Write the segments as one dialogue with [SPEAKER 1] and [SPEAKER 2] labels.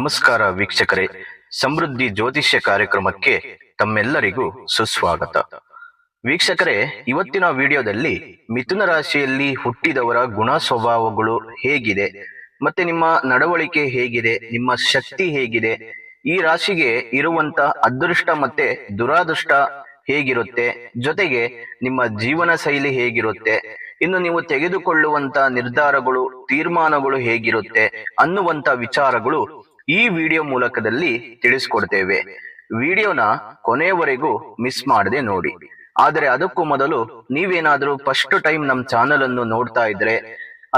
[SPEAKER 1] ನಮಸ್ಕಾರ ವೀಕ್ಷಕರೇ. ಸಮೃದ್ಧಿ ಜ್ಯೋತಿಷ್ಯ ಕಾರ್ಯಕ್ರಮಕ್ಕೆ ತಮ್ಮೆಲ್ಲರಿಗೂ ಸುಸ್ವಾಗತ. ವೀಕ್ಷಕರೇ, ಇವತ್ತಿನ ವಿಡಿಯೋದಲ್ಲಿ ಮಿಥುನ ರಾಶಿಯಲ್ಲಿ ಹುಟ್ಟಿದವರ ಗುಣ ಸ್ವಭಾವಗಳು ಹೇಗಿದೆ, ಮತ್ತೆ ನಿಮ್ಮ ನಡವಳಿಕೆ ಹೇಗಿದೆ, ನಿಮ್ಮ ಶಕ್ತಿ ಹೇಗಿದೆ, ಈ ರಾಶಿಗೆ ಇರುವಂತ ಅದೃಷ್ಟ ಮತ್ತೆ ದುರಾದೃಷ್ಟ ಹೇಗಿರುತ್ತೆ, ಜೊತೆಗೆ ನಿಮ್ಮ ಜೀವನ ಶೈಲಿ ಹೇಗಿರುತ್ತೆ, ಇನ್ನು ನೀವು ತೆಗೆದುಕೊಳ್ಳುವಂತ ನಿರ್ಧಾರಗಳು, ತೀರ್ಮಾನಗಳು ಹೇಗಿರುತ್ತೆ ಅನ್ನುವಂತ ವಿಚಾರಗಳು ಈ ವಿಡಿಯೋ ಮೂಲಕದಲ್ಲಿ ತಿಳಿಸ್ಕೊಡ್ತೇವೆ. ವಿಡಿಯೋನ ಕೊನೆಯವರೆಗೂ ಮಿಸ್ ಮಾಡದೆ ನೋಡಿ. ಆದರೆ ಅದಕ್ಕೂ ಮೊದಲು ನೀವೇನಾದ್ರೂ ಫಸ್ಟ್ ಟೈಮ್ ನಮ್ಮ ಚಾನೆಲ್ ಅನ್ನು ನೋಡ್ತಾ ಇದ್ರೆ,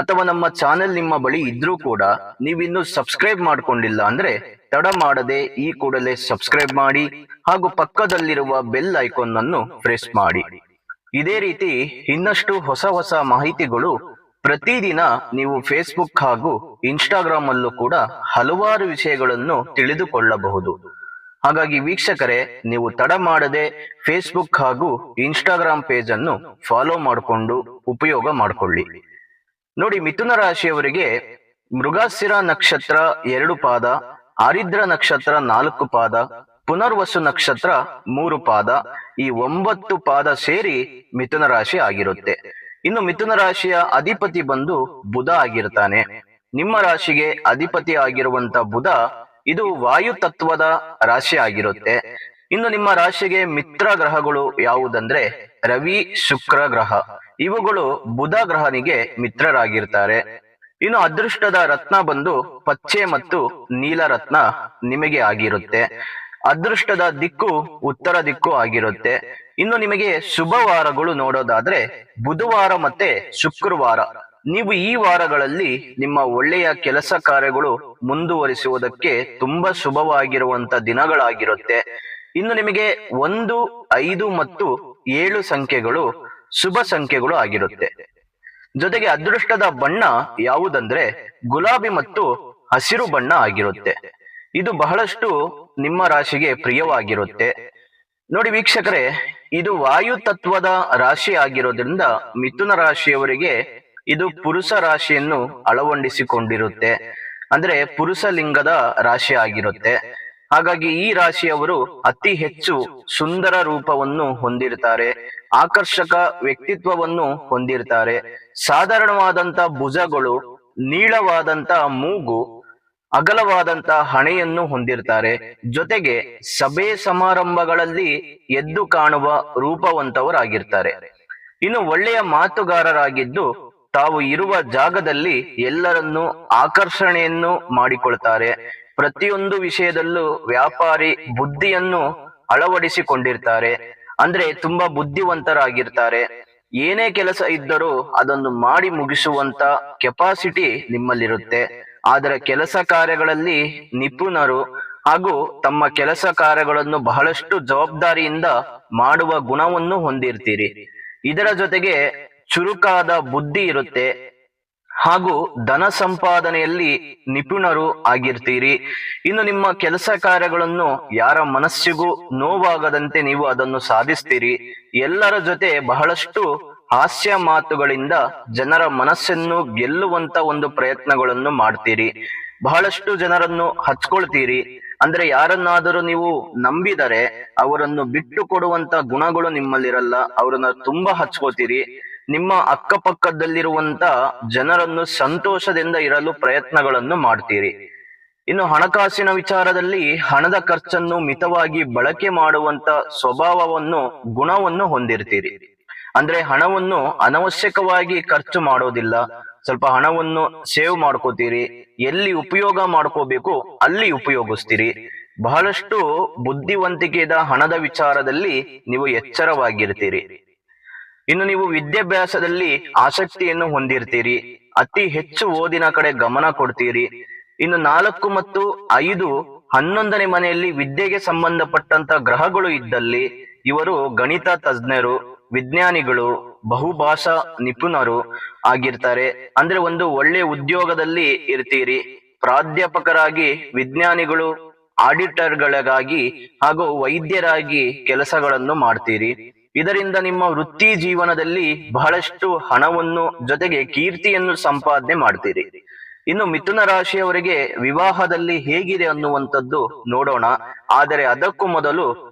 [SPEAKER 1] ಅಥವಾ ನಮ್ಮ ಚಾನೆಲ್ ನಿಮ್ಮ ಬಳಿ ಇದ್ರೂ ಕೂಡ ನೀವಿನ್ನು ಸಬ್ಸ್ಕ್ರೈಬ್ ಮಾಡ್ಕೊಂಡಿಲ್ಲ ಅಂದ್ರೆ ತಡ ಮಾಡದೆ ಈ ಕೂಡಲೇ ಸಬ್ಸ್ಕ್ರೈಬ್ ಮಾಡಿ ಹಾಗೂ ಪಕ್ಕದಲ್ಲಿರುವ ಬೆಲ್ ಐಕಾನ್ ಅನ್ನು ಪ್ರೆಸ್ ಮಾಡಿ. ಇದೇ ರೀತಿ ಇನ್ನಷ್ಟು ಹೊಸ ಹೊಸ ಮಾಹಿತಿಗಳು ಪ್ರತಿದಿನ ನೀವು ಫೇಸ್ಬುಕ್ ಹಾಗೂ ಇನ್ಸ್ಟಾಗ್ರಾಮ್ ಅಲ್ಲೂ ಕೂಡ ಹಲವಾರು ವಿಷಯಗಳನ್ನು ತಿಳಿದುಕೊಳ್ಳಬಹುದು. ಹಾಗಾಗಿ ವೀಕ್ಷಕರೇ, ನೀವು ತಡ ಮಾಡದೆ ಫೇಸ್ಬುಕ್ ಹಾಗೂ ಇನ್ಸ್ಟಾಗ್ರಾಮ್ ಪೇಜ್ ಅನ್ನು ಫಾಲೋ ಮಾಡಿಕೊಂಡು ಉಪಯೋಗ ಮಾಡಿಕೊಳ್ಳಿ. ನೋಡಿ, ಮಿಥುನ ರಾಶಿಯವರಿಗೆ ಮೃಗಾಸಿರ ನಕ್ಷತ್ರ ಎರಡು ಪಾದ, ಆರಿದ್ರ ನಕ್ಷತ್ರ ನಾಲ್ಕು ಪಾದ, ಪುನರ್ವಸು ನಕ್ಷತ್ರ ಮೂರು ಪಾದ, ಈ ಒಂಬತ್ತು ಪಾದ ಸೇರಿ ಮಿಥುನ ರಾಶಿ ಆಗಿರುತ್ತೆ. ಇನ್ನು ಮಿಥುನ ರಾಶಿಯ ಅಧಿಪತಿ ಬಂದು ಬುಧ ಆಗಿರ್ತಾನೆ. ನಿಮ್ಮ ರಾಶಿಗೆ ಅಧಿಪತಿ ಆಗಿರುವಂತ ಬುಧ ಇದು ವಾಯು ತತ್ವದ ರಾಶಿ ಆಗಿರುತ್ತೆ. ಇನ್ನು ನಿಮ್ಮ ರಾಶಿಗೆ ಮಿತ್ರ ಗ್ರಹಗಳು ಯಾವುದಂದ್ರೆ ರವಿ, ಶುಕ್ರ ಗ್ರಹ. ಇವುಗಳು ಬುಧ ಗ್ರಹನಿಗೆ ಮಿತ್ರರಾಗಿರ್ತಾರೆ. ಇನ್ನು ಅದೃಷ್ಟದ ರತ್ನ ಬಂದು ಪಚ್ಚೆ ಮತ್ತು ನೀಲ ರತ್ನ ನಿಮಗೆ ಆಗಿರುತ್ತೆ. ಅದೃಷ್ಟದ ದಿಕ್ಕು ಉತ್ತರ ದಿಕ್ಕು ಆಗಿರುತ್ತೆ. ಇನ್ನು ನಿಮಗೆ ಶುಭವಾರಗಳು ನೋಡೋದಾದ್ರೆ ಬುಧವಾರ ಮತ್ತೆ ಶುಕ್ರವಾರ. ನೀವು ಈ ವಾರಗಳಲ್ಲಿ ನಿಮ್ಮ ಒಳ್ಳೆಯ ಕೆಲಸ ಕಾರ್ಯಗಳು ಮುಂದುವರಿಸುವುದಕ್ಕೆ ತುಂಬಾ ಶುಭವಾಗಿರುವಂತ ದಿನಗಳಾಗಿರುತ್ತೆ. ಇನ್ನು ನಿಮಗೆ ಒಂದು, ಐದು ಮತ್ತು ಏಳು ಸಂಖ್ಯೆಗಳು ಶುಭ ಸಂಖ್ಯೆಗಳು ಆಗಿರುತ್ತೆ. ಜೊತೆಗೆ ಅದೃಷ್ಟದ ಬಣ್ಣ ಯಾವುದಂದ್ರೆ ಗುಲಾಬಿ ಮತ್ತು ಹಸಿರು ಬಣ್ಣ ಆಗಿರುತ್ತೆ. ಇದು ಬಹಳಷ್ಟು ನಿಮ್ಮ ರಾಶಿಗೆ ಪ್ರಿಯವಾಗಿರುತ್ತೆ. ನೋಡಿ ವೀಕ್ಷಕರೇ ಇದು ವಾಯು ತತ್ವದ ರಾಶಿ ಆಗಿರೋದ್ರಿಂದ ಮಿಥುನ ರಾಶಿಯವರಿಗೆ ಇದು ಪುರುಷ ರಾಶಿಯನ್ನು ಅಳವಡಿಸಿಕೊಂಡಿರುತ್ತೆ. ಅಂದ್ರೆ ಪುರುಷ ಲಿಂಗದ ರಾಶಿ ಆಗಿರುತ್ತೆ. ಹಾಗಾಗಿ ಈ ರಾಶಿಯವರು ಅತಿ ಹೆಚ್ಚು ಸುಂದರ ರೂಪವನ್ನು ಹೊಂದಿರ್ತಾರೆ. ಆಕರ್ಷಕ ವ್ಯಕ್ತಿತ್ವವನ್ನು ಹೊಂದಿರ್ತಾರೆ. ಸಾಧಾರಣವಾದಂತ ಭುಜಗಳು ನೀಳವಾದಂತ ಮೂಗು ಅಗಲವಾದಂತ ಹಣೆಯನ್ನು ಹೊಂದಿರ್ತಾರೆ ಜೊತೆಗೆ ಸಭೆ ಸಮಾರಂಭಗಳಲ್ಲಿ ಎದ್ದು ಕಾಣುವ ರೂಪವಂತವರಾಗಿರ್ತಾರೆ ಇನ್ನು ಒಳ್ಳೆಯ ಮಾತುಗಾರರಾಗಿದ್ದು ತಾವು ಇರುವ ಜಾಗದಲ್ಲಿ ಎಲ್ಲರನ್ನೂ ಆಕರ್ಷಣೆಯನ್ನು ಮಾಡಿಕೊಳ್ತಾರೆ. ಪ್ರತಿಯೊಂದು ವಿಷಯದಲ್ಲೂ ವ್ಯಾಪಾರಿ ಬುದ್ಧಿಯನ್ನು ಅಳವಡಿಸಿಕೊಂಡಿರ್ತಾರೆ. ಅಂದ್ರೆ ತುಂಬಾ ಬುದ್ಧಿವಂತರಾಗಿರ್ತಾರೆ. ಏನೇ ಕೆಲಸ ಇದ್ದರೂ ಅದನ್ನು ಮಾಡಿ ಮುಗಿಸುವಂತ ಕೆಪಾಸಿಟಿ ನಿಮ್ಮಲ್ಲಿರುತ್ತೆ. ಆದರೆ ಕೆಲಸ ಕಾರ್ಯಗಳಲ್ಲಿ ನಿಪುಣರು ಹಾಗೂ ತಮ್ಮ ಕೆಲಸ ಕಾರ್ಯಗಳನ್ನು ಬಹಳಷ್ಟು ಜವಾಬ್ದಾರಿಯಿಂದ ಮಾಡುವ ಗುಣವನ್ನು ಹೊಂದಿರ್ತೀರಿ. ಇದರ ಜೊತೆಗೆ ಚುರುಕಾದ ಬುದ್ಧಿ ಇರುತ್ತೆ ಹಾಗೂ ಧನ ಸಂಪಾದನೆಯಲ್ಲಿ ನಿಪುಣರು ಆಗಿರ್ತೀರಿ. ಇನ್ನು ನಿಮ್ಮ ಕೆಲಸ ಕಾರ್ಯಗಳನ್ನು ಯಾರ ಮನಸ್ಸಿಗೂ ನೋವಾಗದಂತೆ ನೀವು ಅದನ್ನು ಸಾಧಿಸ್ತೀರಿ. ಎಲ್ಲರ ಜೊತೆ ಬಹಳಷ್ಟು ಹಾಸ್ಯ ಮಾತುಗಳಿಂದ ಜನರ ಮನಸ್ಸನ್ನು ಗೆಲ್ಲುವಂತ ಒಂದು ಪ್ರಯತ್ನಗಳನ್ನು ಮಾಡ್ತೀರಿ. ಬಹಳಷ್ಟು ಜನರನ್ನು ಹಚ್ಕೊಳ್ತೀರಿ. ಅಂದ್ರೆ ಯಾರನ್ನಾದರೂ ನೀವು ನಂಬಿದರೆ ಅವರನ್ನು ಬಿಟ್ಟು ಕೊಡುವಂತ ಗುಣಗಳು ನಿಮ್ಮಲ್ಲಿರಲ್ಲ, ಅವರನ್ನ ತುಂಬಾ ಹಚ್ಕೋತೀರಿ. ನಿಮ್ಮ ಅಕ್ಕಪಕ್ಕದಲ್ಲಿರುವಂತ ಜನರನ್ನು ಸಂತೋಷದಿಂದ ಇರಲು ಪ್ರಯತ್ನಗಳನ್ನು ಮಾಡ್ತೀರಿ. ಇನ್ನು ಹಣಕಾಸಿನ ವಿಚಾರದಲ್ಲಿ ಹಣದ ಖರ್ಚನ್ನು ಮಿತವಾಗಿ ಬಳಕೆ ಮಾಡುವಂತ ಸ್ವಭಾವವನ್ನು, ಗುಣವನ್ನು ಹೊಂದಿರ್ತೀರಿ. ಅಂದ್ರೆ ಹಣವನ್ನು ಅನವಶ್ಯಕವಾಗಿ ಖರ್ಚು ಮಾಡೋದಿಲ್ಲ. ಸ್ವಲ್ಪ ಹಣವನ್ನು ಸೇವ್ ಮಾಡ್ಕೋತೀರಿ, ಎಲ್ಲಿ ಉಪಯೋಗ ಮಾಡ್ಕೋಬೇಕು ಅಲ್ಲಿ ಉಪಯೋಗಿಸ್ತೀರಿ. ಬಹಳಷ್ಟು ಬುದ್ಧಿವಂತಿಕೆದ ಹಣದ ವಿಚಾರದಲ್ಲಿ ನೀವು ಎಚ್ಚರವಾಗಿರ್ತೀರಿ. ಇನ್ನು ನೀವು ವಿದ್ಯಾಭ್ಯಾಸದಲ್ಲಿ ಆಸಕ್ತಿಯನ್ನು ಹೊಂದಿರ್ತೀರಿ, ಅತಿ ಹೆಚ್ಚು ಓದಿನ ಕಡೆ ಗಮನ ಕೊಡ್ತೀರಿ. ಇನ್ನು ನಾಲ್ಕು ಮತ್ತು ಐದು, ಹನ್ನೊಂದನೇ ಮನೆಯಲ್ಲಿ ವಿದ್ಯೆಗೆ ಸಂಬಂಧಪಟ್ಟಂತ ಗ್ರಹಗಳು ಇದ್ದಲ್ಲಿ, ಇವರು ಗಣಿತ ತಜ್ಞರು ವಿಜ್ಞಾನಿಗಳು ಬಹುಭಾಷಾ ನಿಪುಣರು ಆಗಿರ್ತಾರೆ. ಅಂದ್ರೆ ಒಂದು ಒಳ್ಳೆ ಉದ್ಯೋಗದಲ್ಲಿ ಇರ್ತೀರಿ. ಪ್ರಾಧ್ಯಾಪಕರಾಗಿ, ವಿಜ್ಞಾನಿಗಳು, ಆಡಿಟರ್ಗಳಿಗಾಗಿ ಹಾಗೂ ವೈದ್ಯರಾಗಿ ಕೆಲಸಗಳನ್ನು ಮಾಡ್ತೀರಿ. ಇದರಿಂದ ನಿಮ್ಮ ವೃತ್ತಿ ಜೀವನದಲ್ಲಿ ಬಹಳಷ್ಟು ಹಣವನ್ನು ಜೊತೆಗೆ ಕೀರ್ತಿಯನ್ನು ಸಂಪಾದನೆ ಮಾಡ್ತೀರಿ. ಇನ್ನು ಮಿಥುನ ರಾಶಿಯವರಿಗೆ ವಿವಾಹದಲ್ಲಿ ಹೇಗಿದೆ ಅನ್ನುವಂಥದ್ದು ನೋಡೋಣ. ಆದರೆ ಅದಕ್ಕೂ ಮೊದಲು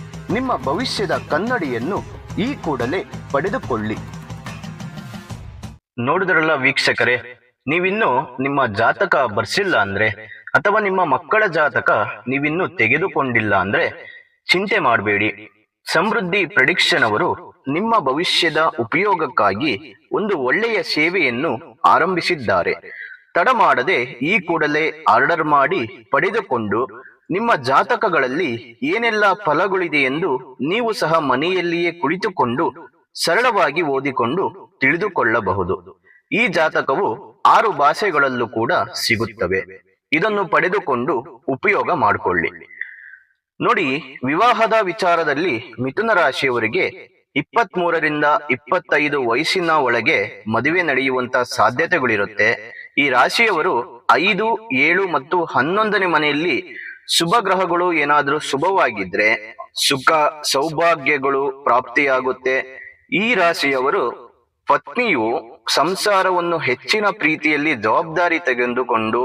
[SPEAKER 1] ನಿಮ್ಮ ಭವಿಷ್ಯದ ಕನ್ನಡಿಯನ್ನು ಈ ಕೂಡಲೇ ಪಡೆದುಕೊಳ್ಳಿ. ನೋಡಿದ್ರಲ್ಲ ವೀಕ್ಷಕರೇ, ನೀವಿನ್ನು ನಿಮ್ಮ ಜಾತಕ ಬರ್ಸಿಲ್ಲ ಅಂದ್ರೆ, ಅಥವಾ ನಿಮ್ಮ ಮಕ್ಕಳ ಜಾತಕ ನೀವಿನ್ನು ತೆಗೆದುಕೊಂಡಿಲ್ಲ ಅಂದ್ರೆ ಚಿಂತೆ ಮಾಡಬೇಡಿ. ಸಮೃದ್ಧಿ ಪ್ರೆಡಿಕ್ಷನ್ ಅವರು ನಿಮ್ಮ ಭವಿಷ್ಯದ ಉಪಯೋಗಕ್ಕಾಗಿ ಒಂದು ಒಳ್ಳೆಯ ಸೇವೆಯನ್ನು ಆರಂಭಿಸಿದ್ದಾರೆ. ತಡ ಮಾಡದೆ ಈ ಕೂಡಲೇ ಆರ್ಡರ್ ಮಾಡಿ ಪಡೆದುಕೊಂಡು ನಿಮ್ಮ ಜಾತಕಗಳಲ್ಲಿ ಏನೆಲ್ಲ ಫಲಗಳಿದೆ ಎಂದು ನೀವು ಸಹ ಮನೆಯಲ್ಲಿಯೇ ಕುಳಿತುಕೊಂಡು ಸರಳವಾಗಿ ಓದಿಕೊಂಡು ತಿಳಿದುಕೊಳ್ಳಬಹುದು. ಈ ಜಾತಕವು ಆರು ಭಾಷೆಗಳಲ್ಲೂ ಕೂಡ ಸಿಗುತ್ತವೆ. ಇದನ್ನು ಪಡೆದುಕೊಂಡು ಉಪಯೋಗ ಮಾಡಿಕೊಳ್ಳಿ. ನೋಡಿ, ವಿವಾಹದ ವಿಚಾರದಲ್ಲಿ ಮಿಥುನ ರಾಶಿಯವರಿಗೆ ಇಪ್ಪತ್ತ್ ಮೂರರಿಂದ ಇಪ್ಪತ್ತೈದು ವಯಸ್ಸಿನ ಒಳಗೆ ಮದುವೆ ನಡೆಯುವಂತ ಸಾಧ್ಯತೆಗಳಿರುತ್ತೆ. ಈ ರಾಶಿಯವರು ಐದು, ಏಳು ಮತ್ತು ಹನ್ನೊಂದನೇ ಮನೆಯಲ್ಲಿ ಶುಭ ಗ್ರಹಗಳು ಏನಾದರೂ ಶುಭವಾಗಿದ್ರೆ ಸುಖ ಸೌಭಾಗ್ಯಗಳು ಪ್ರಾಪ್ತಿಯಾಗುತ್ತೆ. ಈ ರಾಶಿಯವರು ಪತ್ನಿಯು ಸಂಸಾರವನ್ನು ಹೆಚ್ಚಿನ ಪ್ರೀತಿಯಲ್ಲಿ ಜವಾಬ್ದಾರಿ ತೆಗೆದುಕೊಂಡು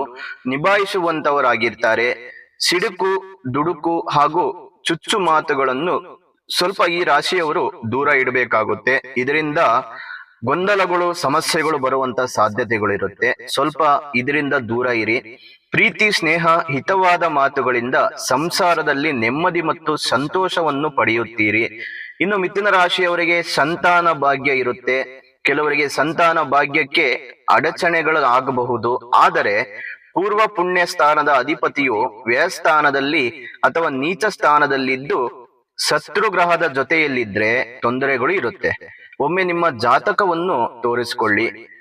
[SPEAKER 1] ನಿಭಾಯಿಸುವಂತವರಾಗಿರ್ತಾರೆ. ಸಿಡುಕು, ದುಡುಕು ಹಾಗೂ ಚುಚ್ಚು ಮಾತುಗಳನ್ನು ಸ್ವಲ್ಪ ಈ ರಾಶಿಯವರು ದೂರ ಇಡಬೇಕಾಗುತ್ತೆ. ಇದರಿಂದ ಗೊಂದಲಗಳು, ಸಮಸ್ಯೆಗಳು ಬರುವಂತ ಸಾಧ್ಯತೆಗಳಿರುತ್ತೆ. ಸ್ವಲ್ಪ ಇದರಿಂದ ದೂರ ಇರಿ. ಪ್ರೀತಿ, ಸ್ನೇಹ, ಹಿತವಾದ ಮಾತುಗಳಿಂದ ಸಂಸಾರದಲ್ಲಿ ನೆಮ್ಮದಿ ಮತ್ತು ಸಂತೋಷವನ್ನು ಪಡೆಯುತ್ತೀರಿ. ಇನ್ನು ಮಿಥುನ ರಾಶಿಯವರಿಗೆ ಸಂತಾನ ಭಾಗ್ಯ ಇರುತ್ತೆ. ಕೆಲವರಿಗೆ ಸಂತಾನ ಭಾಗ್ಯಕ್ಕೆ ಅಡಚಣೆಗಳು ಆಗಬಹುದು. ಆದರೆ ಪೂರ್ವ ಪುಣ್ಯ ಸ್ಥಾನದ ಅಧಿಪತಿಯು ವ್ಯಯಸ್ಥಾನದಲ್ಲಿ ಅಥವಾ ನೀಚ ಸ್ಥಾನದಲ್ಲಿದ್ದು ಶತ್ರು ಗ್ರಹದ ಜೊತೆಯಲ್ಲಿದ್ರೆ ತೊಂದರೆಗಳು ಇರುತ್ತೆ. ಒಮ್ಮೆ ನಿಮ್ಮ ಜಾತಕವನ್ನು ತೋರಿಸಿಕೊಳ್ಳಿ.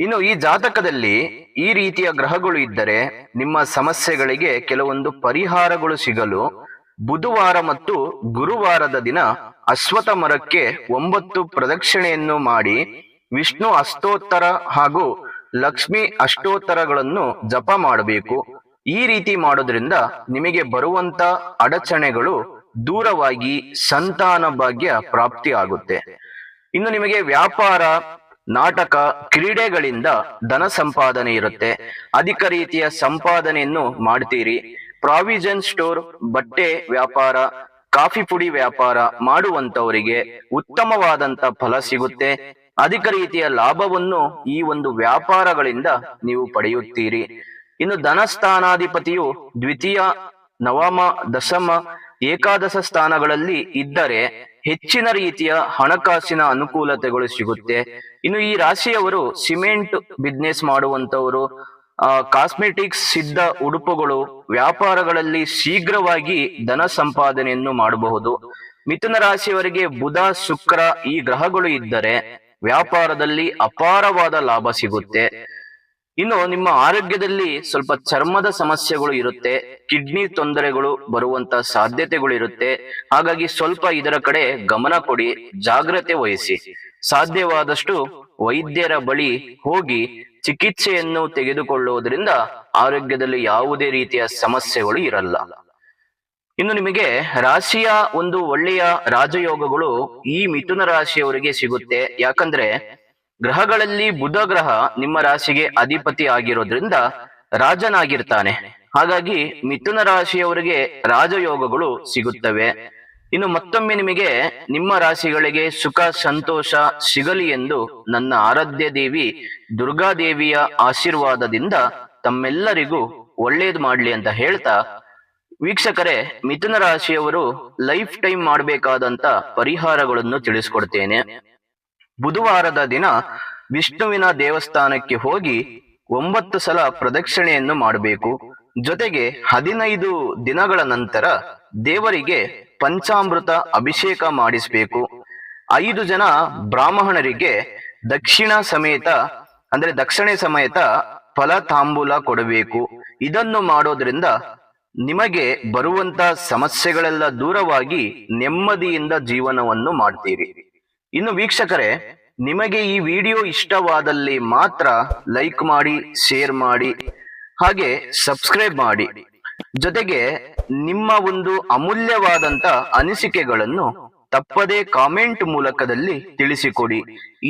[SPEAKER 1] ಇನ್ನು ಈ ಜಾತಕದಲ್ಲಿ ಈ ರೀತಿಯ ಗ್ರಹಗಳು ಇದ್ದರೆ ನಿಮ್ಮ ಸಮಸ್ಯೆಗಳಿಗೆ ಕೆಲವೊಂದು ಪರಿಹಾರಗಳು ಸಿಗಲು ಬುಧವಾರ ಮತ್ತು ಗುರುವಾರದ ದಿನ ಅಶ್ವಥ ಮರಕ್ಕೆ ಒಂಬತ್ತು ಪ್ರದಕ್ಷಿಣೆಯನ್ನು ಮಾಡಿ ವಿಷ್ಣು ಅಷ್ಟೋತ್ತರ ಹಾಗೂ ಲಕ್ಷ್ಮಿ ಅಷ್ಟೋತ್ತರಗಳನ್ನು ಜಪ ಮಾಡಬೇಕು. ಈ ರೀತಿ ಮಾಡೋದ್ರಿಂದ ನಿಮಗೆ ಬರುವಂತ ಅಡಚಣೆಗಳು ದೂರವಾಗಿ ಸಂತಾನ ಭಾಗ್ಯ ಪ್ರಾಪ್ತಿ ಆಗುತ್ತೆ ಇನ್ನು ನಿಮಗೆ ವ್ಯಾಪಾರ ನಾಟಕ ಕ್ರೀಡೆಗಳಿಂದ ಧನ ಸಂಪಾದನೆ ಇರುತ್ತೆ. ಅಧಿಕ ರೀತಿಯ ಸಂಪಾದನೆಯನ್ನು ಮಾಡ್ತೀರಿ. ಪ್ರಾವಿಷನ್ ಸ್ಟೋರ್, ಬಟ್ಟೆ ವ್ಯಾಪಾರ, ಕಾಫಿ ಪುಡಿ ವ್ಯಾಪಾರ ಮಾಡುವಂತವರಿಗೆ ಉತ್ತಮವಾದಂತ ಫಲ ಸಿಗುತ್ತೆ. ಅಧಿಕ ರೀತಿಯ ಲಾಭವನ್ನು ಈ ಒಂದು ವ್ಯಾಪಾರಗಳಿಂದ ನೀವು ಪಡೆಯುತ್ತೀರಿ. ಇನ್ನು ಧನಸ್ಥಾನಾಧಿಪತಿಯು ದ್ವಿತೀಯ, ನವಮ, ದಶಮ, ಏಕಾದಶ ಸ್ಥಾನಗಳಲ್ಲಿ ಇದ್ದರೆ ಹೆಚ್ಚಿನ ರೀತಿಯ ಹಣಕಾಸಿನ ಅನುಕೂಲತೆಗಳು ಸಿಗುತ್ತೆ. ಇನ್ನು ಈ ರಾಶಿಯವರು ಸಿಮೆಂಟ್ ಬಿಸ್ನೆಸ್ ಮಾಡುವಂತವರು ಕಾಸ್ಮೆಟಿಕ್ಸ್ ಸಿದ್ಧ ಉಡುಪುಗಳು, ವ್ಯಾಪಾರಗಳಲ್ಲಿ ಶೀಘ್ರವಾಗಿ ಧನ ಸಂಪಾದನೆಯನ್ನು ಮಾಡಬಹುದು. ಮಿಥುನ ರಾಶಿಯವರಿಗೆ ಬುಧ, ಶುಕ್ರ ಈ ಗ್ರಹಗಳು ಇದ್ದರೆ ವ್ಯಾಪಾರದಲ್ಲಿ ಅಪಾರವಾದ ಲಾಭ ಸಿಗುತ್ತೆ. ಇನ್ನು ನಿಮ್ಮ ಆರೋಗ್ಯದಲ್ಲಿ ಸ್ವಲ್ಪ ಚರ್ಮದ ಸಮಸ್ಯೆಗಳು ಇರುತ್ತೆ, ಕಿಡ್ನಿ ತೊಂದರೆಗಳು ಬರುವಂತ ಸಾಧ್ಯತೆಗಳು ಇರುತ್ತೆ, ಹಾಗಾಗಿ ಸ್ವಲ್ಪ ಇದರ ಕಡೆ ಗಮನ ಕೊಡಿ, ಜಾಗ್ರತೆ ವಹಿಸಿ. ಸಾಧ್ಯವಾದಷ್ಟು ವೈದ್ಯರ ಬಳಿ ಹೋಗಿ ಚಿಕಿತ್ಸೆಯನ್ನು ತೆಗೆದುಕೊಳ್ಳುವುದರಿಂದ ಆರೋಗ್ಯದಲ್ಲಿ ಯಾವುದೇ ರೀತಿಯ ಸಮಸ್ಯೆಗಳು ಇರಲ್ಲ. ಇನ್ನು ನಿಮಗೆ ರಾಶಿಯ ಒಂದು ಒಳ್ಳೆಯ ರಾಜಯೋಗಗಳು ಈ ಮಿಥುನ ರಾಶಿಯವರಿಗೆ ಸಿಗುತ್ತೆ. ಯಾಕಂದ್ರೆ ಗ್ರಹಗಳಲ್ಲಿ ಬುಧ ಗ್ರಹ ನಿಮ್ಮ ರಾಶಿಗೆ ಅಧಿಪತಿ ಆಗಿರೋದ್ರಿಂದ ರಾಜನಾಗಿರ್ತಾನೆ. ಹಾಗಾಗಿ ಮಿಥುನ ರಾಶಿಯವರಿಗೆ ರಾಜಯೋಗಗಳು ಸಿಗುತ್ತವೆ. ಇನ್ನು ಮತ್ತೊಮ್ಮೆ ನಿಮಗೆ ನಿಮ್ಮ ರಾಶಿಗಳಿಗೆ ಸುಖ, ಸಂತೋಷ ಸಿಗಲಿ ಎಂದು ನನ್ನ ಆರಾಧ್ಯ ದೇವಿ ದುರ್ಗಾದೇವಿಯ ಆಶೀರ್ವಾದದಿಂದ ತಮ್ಮೆಲ್ಲರಿಗೂ ಒಳ್ಳೇದು ಮಾಡ್ಲಿ ಅಂತ ಹೇಳ್ತಾ, ವೀಕ್ಷಕರೇ, ಮಿಥುನ ರಾಶಿಯವರು ಲೈಫ್ ಟೈಮ್ ಮಾಡಬೇಕಾದಂತ ಪರಿಹಾರಗಳನ್ನು ತಿಳಿಸ್ಕೊಡ್ತೇನೆ. ಬುಧವಾರದ ದಿನ ವಿಷ್ಣುವಿನ ದೇವಸ್ಥಾನಕ್ಕೆ ಹೋಗಿ ಒಂಬತ್ತು ಸಲ ಪ್ರದಕ್ಷಿಣೆಯನ್ನು ಮಾಡಬೇಕು. ಜೊತೆಗೆ ಹದಿನೈದು ದಿನಗಳ ನಂತರ ದೇವರಿಗೆ ಪಂಚಾಮೃತ ಅಭಿಷೇಕ ಮಾಡಿಸಬೇಕು. ಐದು ಜನ ಬ್ರಾಹ್ಮಣರಿಗೆ ದಕ್ಷಿಣ ಸಮೇತ, ಅಂದ್ರೆ ದಕ್ಷಿಣೆ ಸಮೇತ ಫಲ ತಾಂಬೂಲ ಕೊಡಬೇಕು. ಇದನ್ನು ಮಾಡೋದ್ರಿಂದ ನಿಮಗೆ ಬರುವಂತ ಸಮಸ್ಯೆಗಳೆಲ್ಲ ದೂರವಾಗಿ ನೆಮ್ಮದಿಯಿಂದ ಜೀವನವನ್ನು ಮಾಡ್ತೀರಿ. ಇನ್ನು ವೀಕ್ಷಕರೇ, ನಿಮಗೆ ಈ ವಿಡಿಯೋ ಇಷ್ಟವಾದಲ್ಲಿ ಮಾತ್ರ ಲೈಕ್ ಮಾಡಿ, ಶೇರ್ ಮಾಡಿ, ಹಾಗೆ ಸಬ್ಸ್ಕ್ರೈಬ್ ಮಾಡಿ. ಜೊತೆಗೆ ನಿಮ್ಮ ಒಂದು ಅಮೂಲ್ಯವಾದಂತ ಅನಿಸಿಕೆಗಳನ್ನು ತಪ್ಪದೇ ಕಾಮೆಂಟ್ ಮೂಲಕದಲ್ಲಿ ತಿಳಿಸಿಕೊಡಿ.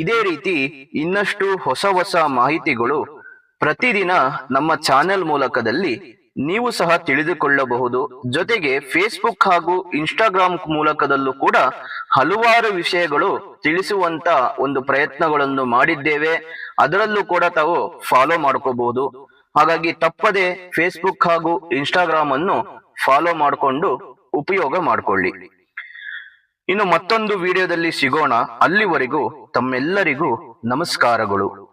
[SPEAKER 1] ಇದೇ ರೀತಿ ಇನ್ನಷ್ಟು ಹೊಸ ಹೊಸ ಮಾಹಿತಿಗಳು ಪ್ರತಿದಿನ ನಮ್ಮ ಚಾನೆಲ್ ಮೂಲಕದಲ್ಲಿ ನೀವು ಸಹ ತಿಳಿದುಕೊಳ್ಳಬಹುದು. ಜೊತೆಗೆ ಫೇಸ್ಬುಕ್ ಹಾಗೂ ಇನ್ಸ್ಟಾಗ್ರಾಮ್ ಮೂಲಕದಲ್ಲೂ ಕೂಡ ಹಲವಾರು ವಿಷಯಗಳು ತಿಳಿಸುವಂತ ಒಂದು ಪ್ರಯತ್ನಗಳನ್ನು ಮಾಡಿದ್ದೇವೆ. ಅದರಲ್ಲೂ ಕೂಡ ತಾವು ಫಾಲೋ ಮಾಡ್ಕೋಬಹುದು. ಹಾಗಾಗಿ ತಪ್ಪದೆ ಫೇಸ್ಬುಕ್ ಹಾಗೂ ಇನ್ಸ್ಟಾಗ್ರಾಮ್ ಅನ್ನು ಫಾಲೋ ಮಾಡಿಕೊಂಡು ಉಪಯೋಗ ಮಾಡಿಕೊಳ್ಳಿ. ಇನ್ನು ಮತ್ತೊಂದು ವಿಡಿಯೋದಲ್ಲಿ ಸಿಗೋಣ. ಅಲ್ಲಿವರೆಗೂ ತಮ್ಮೆಲ್ಲರಿಗೂ ನಮಸ್ಕಾರಗಳು.